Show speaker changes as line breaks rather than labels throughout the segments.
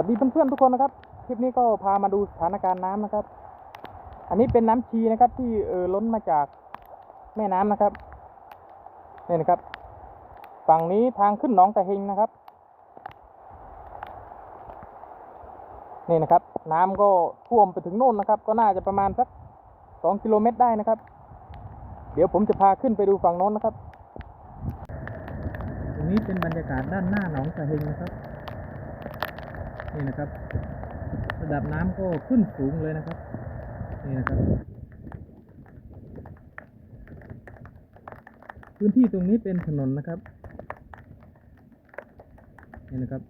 วัสดีเพื่อนๆทุกคนนะครับ คลิปนี้ก็พามาดูสถานการณ์น้ำนะครับ อันนี้เป็นน้ำชีนะครับ ที่เออล้นมาจากแม่น้ำนะครับนี่นะครับ ฝั่งนี้ทางขึ้นหนองตะเฮงนะครับนี่นะครับ น้ำก็ท่วมไปถึงโน่นนะครับ ก็น่าจะประมาณสักสองกิโลเมตรได้นะครับ เดี๋ยวผมจะพาขึ้นไปดูฝั่งโน้นนะครับตรงนี้เป็นบรรยากาศด้านหน้าหนองตะเฮงนะครับ นี่นะครับ ระดับน้ำก็ขึ้นสูงเลยนะครับ นี่นะครับ พื้นที่ตรงนี้เป็นถนนนะครับ นี่นะครับ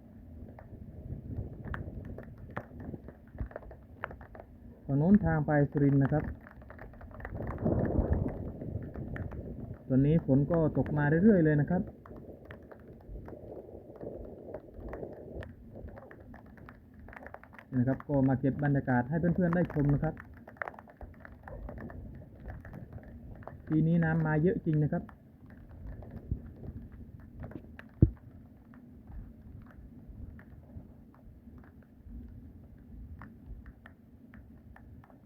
ฝั่งโน้นทางไปสุรินทร์นะครับตอนนี้ฝนก็ตกมาเรื่อยๆเลยนะครับ นะครับ ก็มาเก็บบรรยากาศให้เพื่อนๆได้ชมนะครับ ปีนี้น้ำมาเยอะจริงนะครับ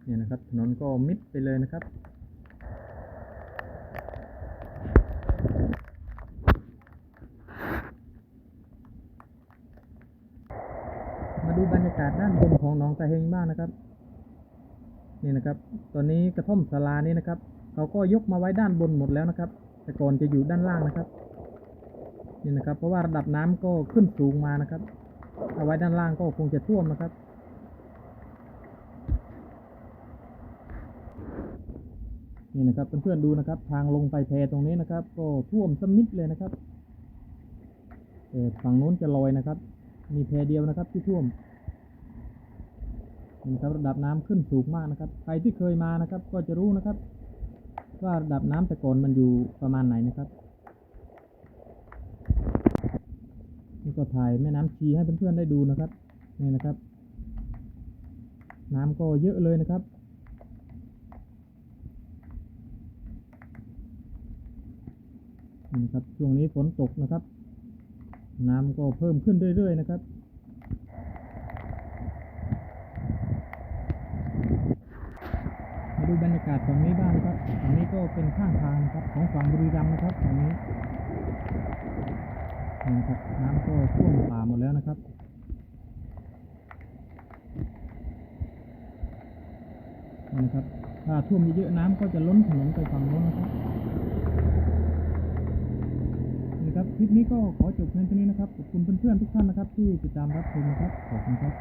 เนี่ยนะครับถนนก็มิดไปเลยนะครับ มาดู บรรยากาศด้านบนของหนองตะเฮงบ้างนะครับ นี่นะครับตอนนี้กระท่อมศาลานี้นะครับเขาก็ยกมาไว้ด้านบนหมดแล้วนะครับ แต่ก่อนจะอยู่ด้านล่างนะครับ นี่นะครับ เพราะว่าระดับน้ำก็ขึ้นสูงมานะครับ เอาไว้ด้านล่างก็คงจะท่วมนะครับนี่นะครับเพื่อนๆดูนะครับ ทางลงไปแพตรงนี้นะครับ ก็ท่วมสมิดเลยนะครับแต่ฝั่งโน้นจะลอยนะครับ มีแพเดียวนะครับที่ท่วม นี่นะครับระดับน้ำขึ้นสูงมากนะครับ ใครที่เคยมานะครับ ก็จะรู้นะครับ ว่าระดับน้ำแต่ก่อนมันอยู่ประมาณไหนนะครับนี่ก็ถ่ายแม่น้ำชีให้เพื่อนๆได้ดูนะครับนี่นะครับ น้ำก็เยอะเลยนะครับนี่นะครับช่วงนี้ฝนตกนะครับ น้ำก็เพิ่มขึ้นเรื่อยๆนะครับ มา ดูบรรยากาศฝั่งนี้บ้างครับฝั่งนี้ก็เป็นข้างทางครับของฝั่งบุรีรัมย์นะครับฝั่งนี้นี่ครับน้ำก็ท่วมป่าหมดแล้วนะครับนี่นะครับ ถ้าท่วมเยอะๆน้ำก็จะล้นถนนไปฝั่งโน้นนะครับนะครับคลิปนี้ก็ขอจบเพียงเท่านี้นะครับขอบคุณเพื่อนๆทุกท่านนะครับ ที่ติดตามรับชมนะครับขอบคุณครับ